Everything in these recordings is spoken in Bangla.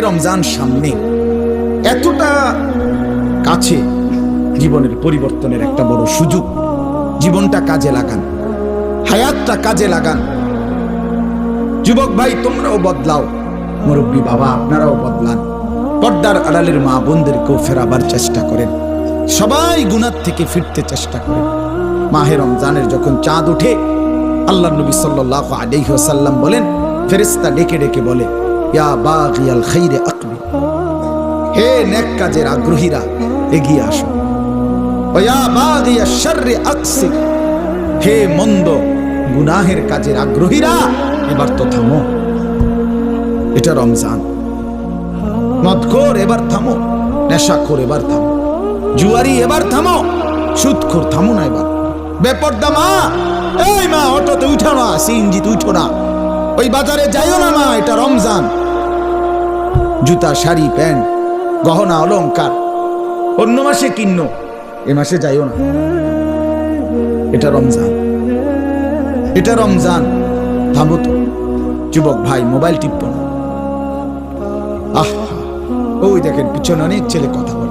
রমজান সামনে এতটা কাছে জীবনের পরিবর্তনের একটা বড় সুযোগ। জীবনটা কাজে লাগান, হায়াতটা কাজে লাগান। যুবক ভাই, তোমরাও বদলাও। মুরব্বী বাবা, আপনারাও বদলান। পর্দার আড়ালের মা বোনদেরকেও ফেরাবার চেষ্টা করেন। সবাই গুনার থেকে ফিরতে চেষ্টা করেন। মাহে রমজানের যখন চাঁদ ওঠে আল্লাহ নবী সাল্লাহ আলাইসাল্লাম বলেন ফেরেস্তা ডেকে ডেকে বলে ইয়া বাগিয়াল হে নেক কাজের আগ্রহীরা, এগিয়ে আসো। হে মন্দ গুনাহের কাজের আগ্রহীরা, এবার তো থামো। এটা রমজান। মদখোর এবার থামো, নেশাখোর এবার থামো। জুয়ারি এবার থামো, সুদখোর থামো না এবার। বেপর্দা মা, এই মা, অটোতে উঠো না, সিএনজিতে উঠো না। ওই বাজারে যাইও না মা, এটা রমজান। জুতা, শাড়ি, প্যান্ট, গহনা, অলংকার। অন্য মাসে কিন্ন, এ মাসে যাইও না। এটা রমজান। এটা রমজান। থামো তো, যুবক ভাই, মোবাইল টিপব না। আহ, ওই দেখেন, পিছনে অনেক ছেলে কথা বলে।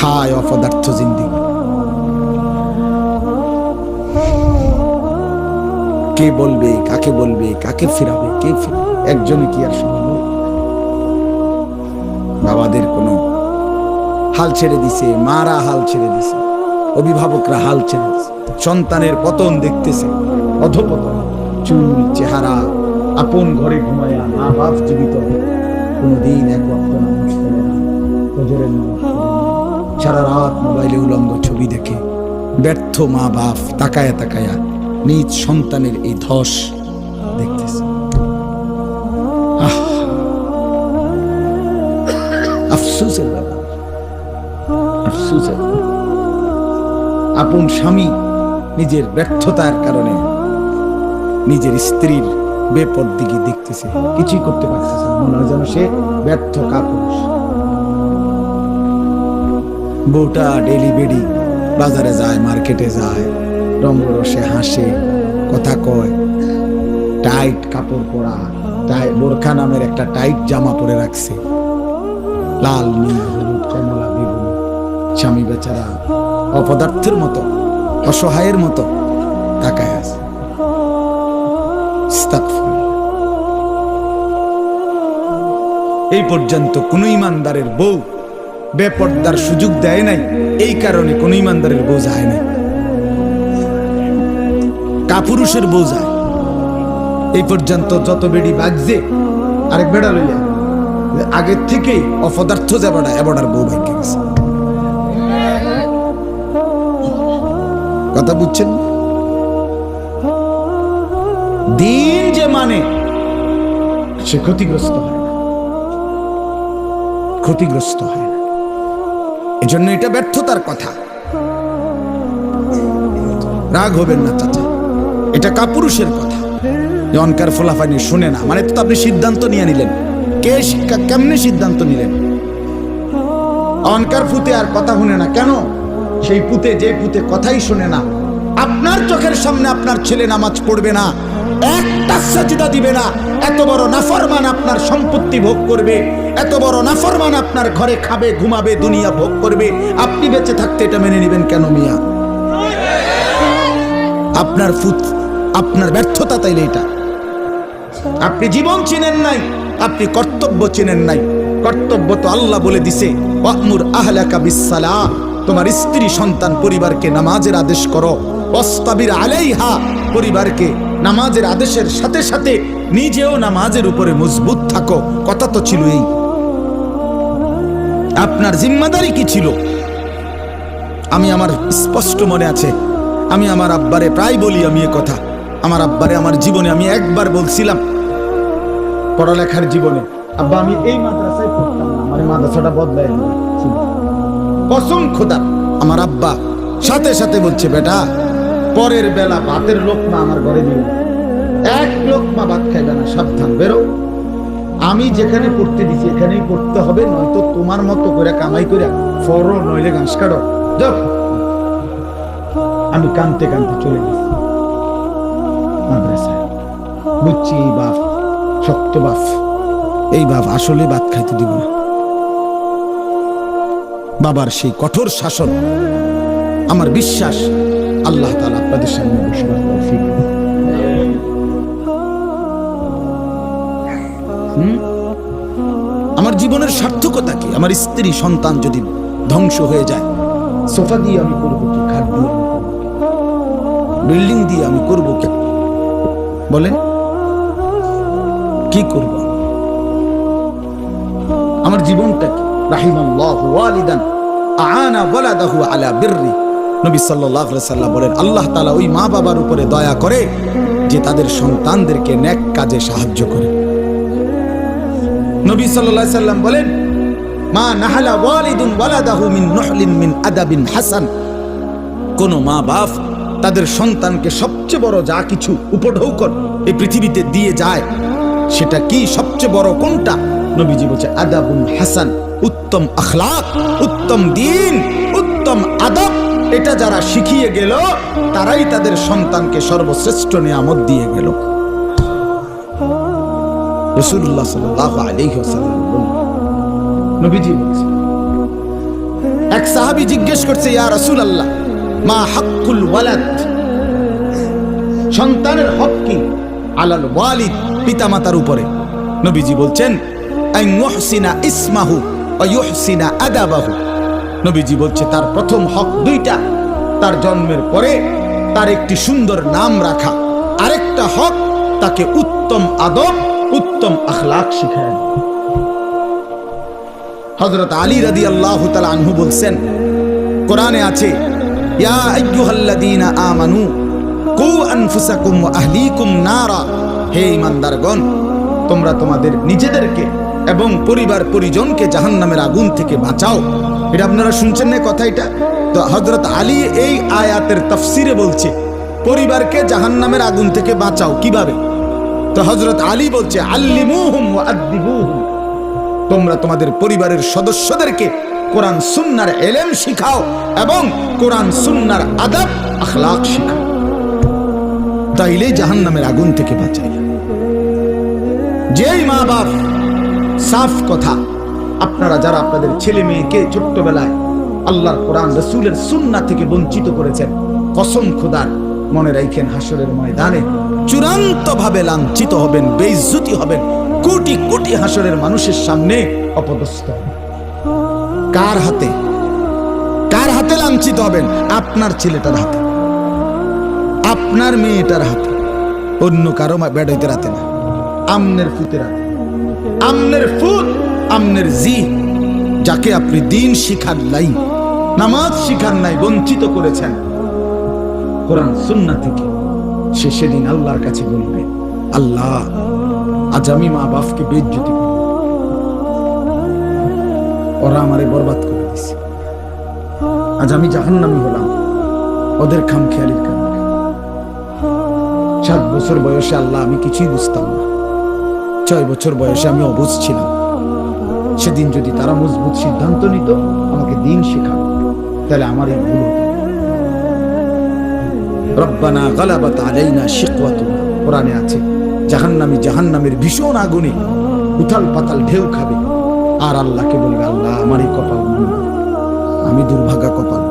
হায় অপদার্থ জিন্দি কে বলবে, কাকে বলবে, কাকে ফিরাবে, কে ফিরাবে? একজনে কি আর সম্ভব বাবাদের কোনো হাল ছেড়ে দিছে, মারা হাল ছেড়ে দিছে, অভিভাবকরা হাল ছেড়ে দিছে, সন্তানের পতন দেখতেছে, অধপতন, চুল, চেহারা, আপন ঘরে ঘুমায়া মা বাপ জীবিত, কোনোদিন এক সারা রাত মোবাইলে উলঙ্গ ছবি দেখে, ব্যর্থ মা বাপ তাকায়া তাকায়া নিজ সন্তানের এই ধস দেখতেছে আহ! আফসোসের ব্যাপার। আফসোসের আপন স্বামী নিজের ব্যর্থতার কারণে নিজের স্ত্রীর বেপরদিকে দেখতেছে, কিছুই করতে পারতেছে মনে হয় যেন সে ব্যর্থ কাপুরুষ। বউটা ডেলি বেডি বাজারে যায়, মার্কেটে যায় রঙ্গরসে হাসে, কথা কয়। টাইট কাপড় পরা, টাই বোরখা নামের একটা টাইট জামা পরে রাখছে। লাল নীল হলুদ কমলা স্বামী বেচারা অপদার্থের মতো, অসহায়ের মতো তাকায় আছে। এই পর্যন্ত কোন ইমানদারের বউ বেপর্দার সুযোগ দেয় নাই, এই কারণে কোন ইমানদারের বউ যায় নাই। কাপুরুষের বউ যায়। এই পর্যন্ত যত বেড়ি বাজছে, আরেক বেড়া লইয়া আগের থেকেই অপদার্থ যে বেড়া এবাডার বউ ভাগ্যে গেছে। কথা বুঝছেন? দিন যে মানে সে ক্ষতিগ্রস্ত হয় ক্ষতিগ্রস্ত হয় না। এজন্য এটা ব্যর্থতার কথা। রাগ হবেন না, চাচা। এটা কাপুরুষের কথা। যে অনকার ফলাফানি শুনে না মানে তো আপনি সিদ্ধান্ত নিয়ে নিলেন। কে শিক্ষা কেমনে সিদ্ধান্ত নিলেন? অনকার পুতে আর কথা শুনে না। কেন? সেই পুতে যে পুতে কথাই শুনে না। আপনার চোখের সামনে আপনার ছেলে নামাজ পড়বে না। একটা সাজিদা দিবে না। এত বড় নাফরমান আপনার সম্পত্তি ভোগ করবে। এত বড় নাফরমান আপনার ঘরে খাবে, ঘুমাবে, দুনিয়া ভোগ করবে। আপনি বেঁচে থাকতে এটা মেনে নেবেন কেন মিয়া? আপনার ফুত আপনার ব্যর্থতা তাইলে এটা। আপনি জীবন চিনেন নাই। আপনি কর্তব্য চেনেন নাই। কর্তব্য তো আল্লাহ বলে দিছে। ওয়ামুর আহলাকা বিসসালা তোমার স্ত্রী, সন্তান, পরিবারকে নামাজের আদেশ করো। ওয়াস্তাবির আলাইহা। পরিবারকে নামাজের আদেশের সাথে সাথে নিজেও নামাজের উপরে মজবুত থাকো। কথা তো ছিল এই। আপনার জিম্মাদারি কি ছিল? আমি আমার স্পষ্ট মনে আছে। আমি আমার আব্বারে প্রায় বলি আমি এ কথা। আমার আব্বারে, আমার জীবনে আমি একবার বলছিলাম পড়ালেখার জীবনে। আব্বা, আমি এই মাদ্রাসায় পড়তাম আমার মাদ্রাসাটা বদলাই কসম খোদা, আমার আব্বা সাথে সাথে বলছে, বেটা, পরের বেলা ভাতের লোকমা আমার ঘরে দিও এক লোকমা ভাত খাইবে না, সাবধান, বেরো। আমি যেখানে পড়তে দিছি, এখানেই পড়তে হবে, নয়তো তোমার মতো করে কামাই করে ফরো, নইলে ঘাস কাটো। আমি কানতে কানতে চলে গেছি বুঝছি, বাপ। শক্ত বাপ এই বাপ আসলে ভাত খাইতে দিব না। বাবার সেই কঠোর শাসন, আমার বিশ্বাস আল্লাহ তালা আপনাদের সামনে আমার জীবনের সার্থকতা কি? আমার স্ত্রী, সন্তান যদি ধ্বংস হয়ে যায়, সোফা দিয়ে আমি করব কি? খাট দিয়ে আমি করব বিল্ডিং দিয়ে আমি করব কি? বলেন। কি করব? আমার জীবনটা কি রাহিমাল্লাহু ওয়ালিদান ওয়ালাদাহু আলা বিররি। নবী সাল্লাল্লাহু আলাইহি সাল্লাম বলেন, আল্লাহ তাআলা ওই মা বাবার উপরে দয়া করে যে তাদের সন্তানদেরকে কাজে সাহায্য করে। নবী সাল্লাল্লাহু আলাইহি সাল্লাম বলেন, মা নাহালা ওয়ালিদুন ওয়ালাদাহু মিন নহলিন মিন আদাবিন হাসান। কোন মা বাপ তাদের সন্তানকে সবচেয়ে বড় যা কিছু উপঢৌকন এই পৃথিবীতে দিয়ে যায় সেটা কি সবচেয়ে বড় কোনটা? নবীজি বলছে, আদাবুন হাসান, উত্তম আখলাক, উত্তম দিন, উত্তম আদব। এটা যারা শিখিয়ে গেল, তারাই তাদের সন্তানকে সর্বশ্রেষ্ঠ নিয়ামত দিয়ে গেল। এক সাহাবী জিজ্ঞেস করছে, ইয়া রাসূল আল্লাহ মা হাক্কুল সন্তানের হক কি? আলাল ওয়ালিদ। পিতামাতার উপরে। নবীজি বলছেন ইসমাহু ওয়া আদাবাহু। নবীজি বলছে, তার প্রথম হক দুইটা, তার জন্মের পরে তার একটি সুন্দর নাম রাখা। আরেকটা হক, তাকে উত্তম আদব, উত্তম আখলাক শিখায়। হযরত আলী রাদিয়াল্লাহু তাআলা আনহু বলছেন, কোরআনে আছে, ইয়া আমানু, কু আনফুসাকুম আহলিকুম নারা। হে ঈমানদারগণ তোমরা তোমাদের নিজেদেরকে এবং পরিবার পরিজনকে জাহান্নামের আগুন থেকে বাঁচাও। এটা আপনারা শুনছেন না কথা এটা? তো হজরত আলী এই আয়াতের তফসিরে বলছে, পরিবারকে জাহান্নামের আগুন থেকে বাঁচাও কীভাবে? তো হজরত আলী বলছে তোমরা তোমাদের পরিবারের সদস্যদেরকে কোরআন সুন্নার এলেম শিখাও এবং কোরআন সুন্নার আদাব আখলাক শিখাও। তাইলে জাহান্নামের আগুন থেকে বাঁচাই। যেই মা বাপ, সাফ কথা। আপনারা যারা আপনাদের ছেলে মেয়েকে ছোট্টবেলায় আল্লাহর কোরআন, রসুলের সুন্না থেকে বঞ্চিত করেছেন, কসম খুদার, মনে রাখেন হাসরের ময়দানে চূড়ান্ত ভাবে লাঞ্ছিত হবেন, বেইজ্জতি হবেন, কোটি কোটি হাসরের মানুষের সামনে অপদস্থ। কার হাতে? কার হাতে লাঞ্ছিত হবেন? আপনার ছেলেটার হাতে। আপনার মেয়েটার হাতে। অন্য কারও বেড়াইতে রাতে না। আমনের ফুতে রাতে আমনের ফুত, আমনের জি যাকে আপনি দিন শিখার নাই নামাজ শিখার নাই বঞ্চিত করেছেন। কোরআন সুন্না থেকে সে সেদিন আল্লাহর কাছে বলবে, আল্লাহ, আজ আমি মা বাপকে বেজ্জতি করি। ওরা আমারে বরবাদ করে দিছে। আজ আমি জাহান্নামি হলাম, ওদের খামখেয়ালির কারণে। সাত বছর বয়সে আল্লাহ, আমি কিছুই বুঝতাম না। ছয় বছর বয়সে আমি অবুঝ ছিলাম। সেদিন যদি তারা মজবুত সিদ্ধান্ত নিত, আমাকে দিন শেখাবে তাহলে আমার এই ভুল রব্বানা গালাবাত আলাইনা কোরআনে আছে ভীষণ আগুনে উথাল পাতাল ঢেউ খাবে। আর আল্লাহকে বলবে, আল্লাহ, আমার এই কপাল আমি দুর্ভাগা কপাল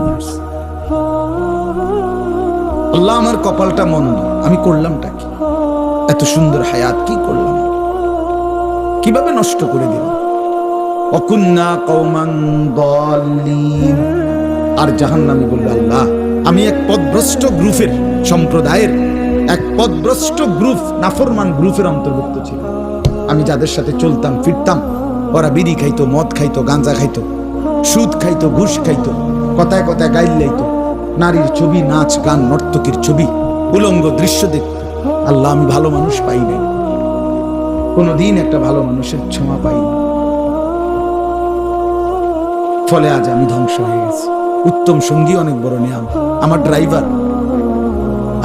আল্লাহ, আমার কপালটা মন্দ। আমি করলামটা কি? এত সুন্দর হায়াত কি করলাম? কীভাবে নষ্ট করে দিলাম অকুন্না কৌমান আর জাহান্নামী বলবে আল্লাহ আমি এক পদভ্রষ্ট গ্রুপের সম্প্রদায়ের এক পদভ্রষ্ট গ্রুপ নাফরমান গ্রুপের অন্তর্ভুক্ত ছিল আমি যাদের সাথে চলতাম ফিরতাম ওরা বিড়ি খাইতো মদ খাইতো গাঁজা খাইতো সুদ খাইতো ঘুষ খাইতো কথায় কথায় গাইল লাইতো নারীর ছবি নাচ গান নর্তকীর ছবি উলঙ্গ দৃশ্য দেখত। আল্লাহ আমি ভালো মানুষ পাই নাই। কোনোদিন একটা ভালো মানুষের ছোঁয়া পাইনি ফলে আজ আমি ধ্বংস হয়ে গেছি। উত্তম সঙ্গী অনেক বড় নিয়াম আমার ড্রাইভার,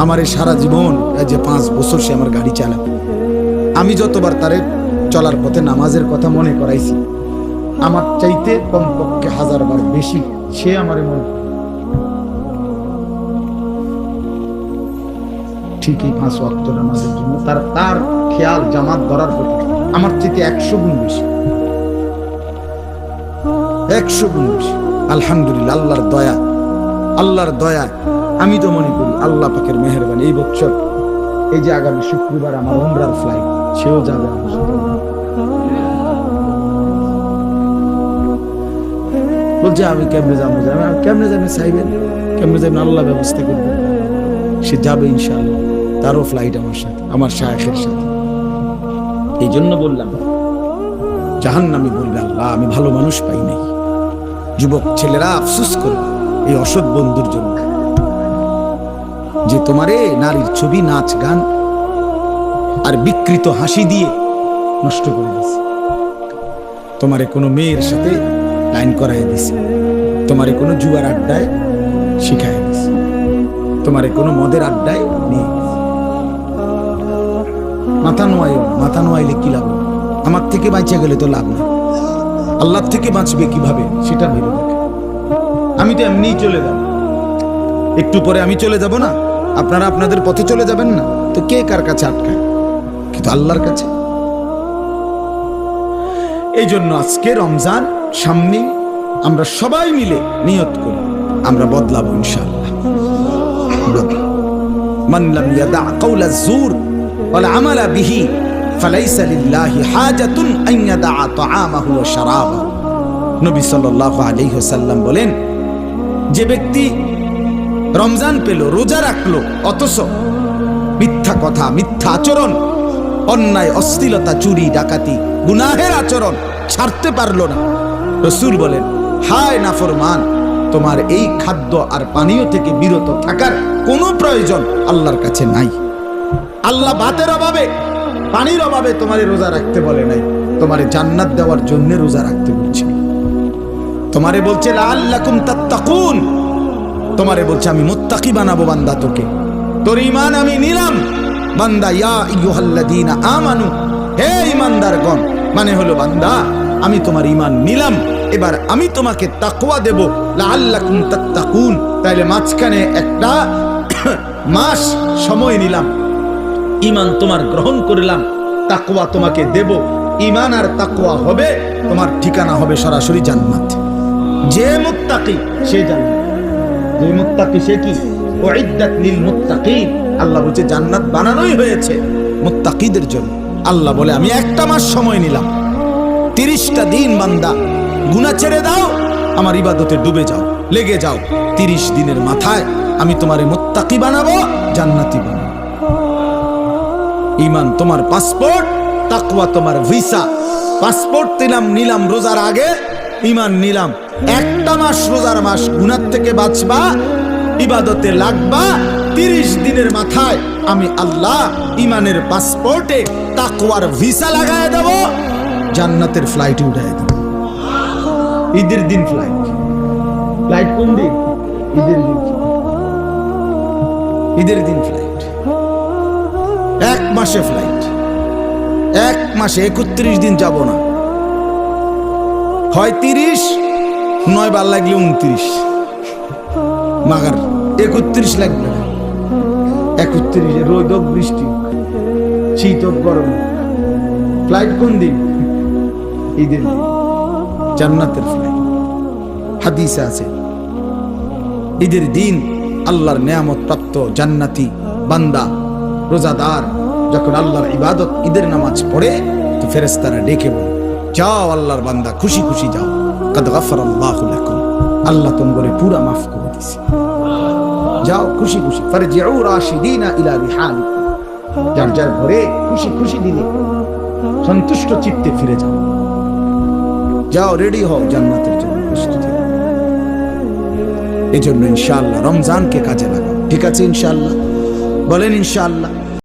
আমার এই সারা জীবন যে পাঁচ বছর সে আমার গাড়ি চালাবে আমি যতবার তারে চলার পথে নামাজের কথা মনে করাইছি, আমার চাইতে কমপক্ষে হাজার বার বেশি সে আমার মনে ঠিকই পাঁচ ওয়াক্ত নামাজের জন্য। তার তার খেয়াল জামাত ধরার প্রতি। আমার থেকে একশো গুণ বেশি। একশো গুণ বেশি। আলহামদুলিল্লাহ, আল্লাহর দয়া। আল্লাহর দয়া। আমি তো মনে করি আল্লাহ পাকের মেহরবানি। এই বছর, এই যে আগামী শুক্রবার আমার উমরার ফ্লাইট সেও যাবে। বলছে, আমি কেমনে যাব? যাবে কেমনে যাবেন চাইবেন কেমনে যাবেন? আল্লাহ ব্যবস্থা করবেন। সে যাবে ইনশাআল্লাহ। তারও ফ্লাইট আমার সাথে, আমার শায়েখের সাথে। এই জন্য বললাম, জাহান্নামি বলবে, আল্লাহ, আমি ভালো মানুষ পাই নাই। যুবক ছেলেরা আফসুস করবে এই অসৎ বন্ধুর জন্য। যে তোমারে নারীর ছবি, নাচ, গান আর বিকৃত হাসি দিয়ে নষ্ট করে দিছে তোমারে কোনো মেয়ের সাথে লাইন করাই দিছে তোমারে কোনো জুয়ার আড্ডায় শিখাই দিছে তোমারে কোনো মদের আড্ডায় নিয়ে। মাথা নোয়াইও মাথা নোয়াইলে কি লাভ? আমার থেকে বাঁচিয়ে গেলে তো লাভ নেই। আল্লাহর থেকে বাঁচবে কীভাবে, সেটা ভেবে দেখে। আমি তো এমনিই চলে যাব। একটু পরে আমি চলে যাব না? আপনারা আপনাদের পথে চলে যাবেন না? তো কে কার কাছে আটকায়? কিন্তু আল্লাহর কাছে? এই জন্য আজকে রমজান সামনে আমরা সবাই মিলে নিয়ত করি। আমরা বদলাবো ইনশাল্লাহ মানলাম ইয়াদা আকাউলা জুর ওয়াল বিহি, ফালাইসা লিল্লাহি হাজাতুন তাআমাহু ওয়া শারাবাহু। নবী সাল্লাল্লাহু আলাইহি ওয়াসাল্লাম বলেন, যে ব্যক্তি রমজান পেল, রোজা রাখল, অথচ মিথ্যা কথা, মিথ্যা আচরণ, অন্যায়, অশ্লীলতা, চুরি, ডাকাতি, গুনাহের আচরণ ছাড়তে পারল না। রসুল বলেন, হায় নাফরমান, তোমার এই খাদ্য আর পানীয় থেকে বিরত থাকার কোনো প্রয়োজন আল্লাহর কাছে নাই। আল্লাহ বাতের অভাবে, পানির অভাবে তোমারে রোজা রাখতে বলে নাই। তোমারে জান্নাত দেওয়ার জন্য রোজা রাখতে বলছে। তোমারে বলছে লাল্লাকুম তাত্তাকুন। তোমারে বলছে, আমি মুত্তাকি বানাবো বান্দা তোকে। তোর ইমান আমি নিলাম। বান্দা, ইয়া ইয়ুহাল্লাযীনা আমানু। হে ইমানদারগণ মানে হলো বান্দা, আমি তোমার ইমান নিলাম। এবার আমি তোমাকে তাকওয়া দেব। লাআল্লাকুম তাত্তাকুন। তাইলে মাঝখানে একটা মাস সময় নিলাম। ইমান তোমার গ্রহণ করলাম। তাকুয়া তোমাকে দেব। ইমান আর তাকুয়া হবে, তোমার ঠিকানা হবে সরাসরি জান্নাত। যে মুত্তাকি, সে জান্নাত। যে মুত্তাকি সে কি? উইদ্দাত লিল মুত্তাকিন। আল্লাহ বলছে, জান্নাত বানানোই হয়েছে মুত্তাকিদের জন্য। আল্লাহ বলে, আমি একটা মাস সময় নিলাম। তিরিশটা দিন বান্দা, গুনাহ ছেড়ে দাও, আমার ইবাদতে ডুবে যাও, লেগে যাও। তিরিশ দিনের মাথায় আমি তোমারে মুত্তাকি বানাবো, জান্নাতি বানাবো। ইমান তোমার পাসপোর্ট, তাকওয়া তোমার ভিসা। পাসপোর্ট দিলাম, নিলাম রোজার আগে, ইমান নিলাম। একটা মাস রোজার মাস গুনার থেকে বাঁচবা, ইবাদতে লাগবা, তিরিশ দিনের মাথায় আমি আল্লাহ ইমানের পাসপোর্টে তাকওয়ার ভিসা লাগায় দেব, জান্নাতের ফ্লাইট উঠায় দেব। ঈদের দিন ফ্লাইট ফ্লাইট কোন দিন? ঈদের দিন। ঈদের দিন ফ্লাইট এক মাসে ফ্লাইট এক মাসে একত্রিশ দিন যাব না। হয় তিরিশ নয় বার লাগলে উনত্রিশ। মাগার একত্রিশ লাগবে না। একত্রিশে রোদ বৃষ্টি হোক, শীত গরম ফ্লাইট কোন দিন? ঈদের জান্নাতের ফ্লাইট হাদিসে আছে। ঈদের দিন আল্লাহর নেয়ামত প্রাপ্ত জান্নাতি বান্দা রোজাদার, যখন আল্লাহর ইবাদত, ঈদের নামাজ পড়ে, তো ফেরেস্তারা ডেকে বলে, যাও আল্লাহর বান্দা, খুশি খুশি যাও। কাদ গাফার আল্লাহ আল্লাহ তোমাকে পুরা মাফ করে দিছে। যাও খুশি খুশি, ফারজিউ রাশিদিনা ইলা যার যার ঘরে খুশি খুশি দিলে, সন্তুষ্ট চিত্তে ফিরে যাও। যাও, রেডি হও জান্নাতের জন্য প্রস্তুতি নাও। এই জন্য ইনশাআল্লাহ রমজানকে কাজে লাগাও। ঠিক আছে ইনশাআল্লাহ? বলেন ইনশাআল্লাহ।